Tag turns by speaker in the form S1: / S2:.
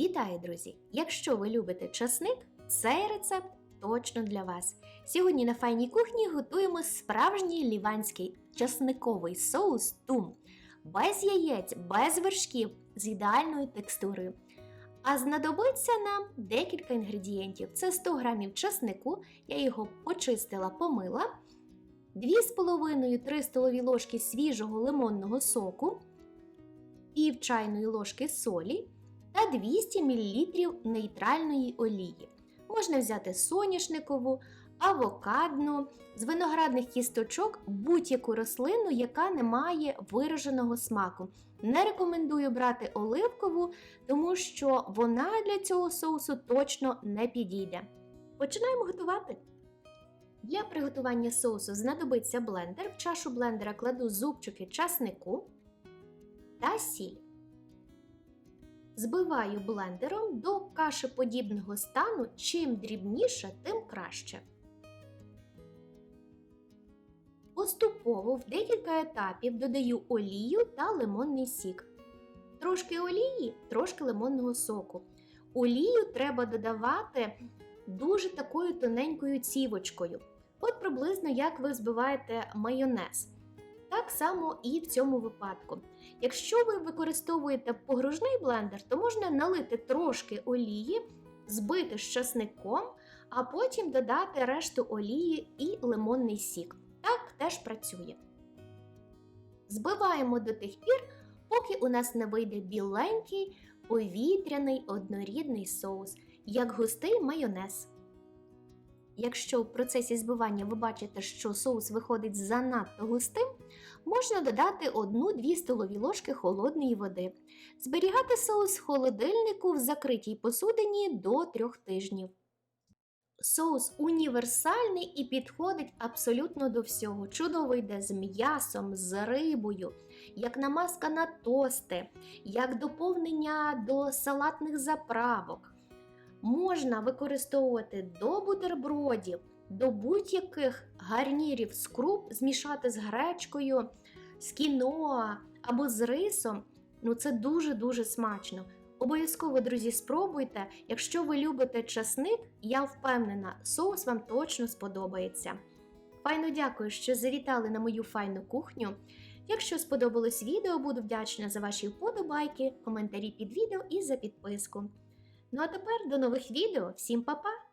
S1: Вітаю, друзі! Якщо ви любите часник, цей рецепт точно для вас. Сьогодні на файній кухні готуємо справжній ліванський часниковий соус тум. Без яєць, без вершків, з ідеальною текстурою. А знадобиться нам декілька інгредієнтів. Це 100 г часнику, я його почистила, помила, 2,5-3 столові ложки свіжого лимонного соку, пів чайної ложки солі та 200 мл нейтральної олії. Можна взяти соняшникову, авокадну, з виноградних кісточок будь-яку рослину, яка не має вираженого смаку. Не рекомендую брати оливкову, тому що вона для цього соусу точно не підійде. Починаємо готувати. Для приготування соусу знадобиться блендер. В чашу блендера кладу зубчики часнику та сіль. Збиваю блендером до кашеподібного стану. Чим дрібніше, тим краще. Поступово в декілька етапів додаю олію та лимонний сік. Трошки олії, трошки лимонного соку. Олію треба додавати дуже такою тоненькою цівочкою. От приблизно як ви збиваєте майонез. Так само і в цьому випадку. Якщо ви використовуєте погружний блендер, то можна налити трошки олії, збити з часником, а потім додати решту олії і лимонний сік. Так теж працює. Збиваємо до тих пір, поки у нас не вийде біленький, повітряний однорідний соус, як густий майонез. Якщо в процесі збивання ви бачите, що соус виходить занадто густим, можна додати 1-2 столові ложки холодної води. Зберігати соус в холодильнику в закритій посудині до 3 тижнів. Соус універсальний і підходить абсолютно до всього. Чудово йде з м'ясом, з рибою, як намазка на тости, як доповнення до салатних заправок. Можна використовувати до бутербродів, до будь-яких гарнірів з круп, змішати з гречкою, з кіноа або з рисом. Ну це дуже-дуже смачно. Обов'язково, друзі, спробуйте. Якщо ви любите часник, я впевнена, соус вам точно сподобається. Файно дякую, що завітали на мою файну кухню. Якщо сподобалось відео, буду вдячна за ваші вподобайки, коментарі під відео і за підписку. Ну а тепер до нових відео. Всім па-па!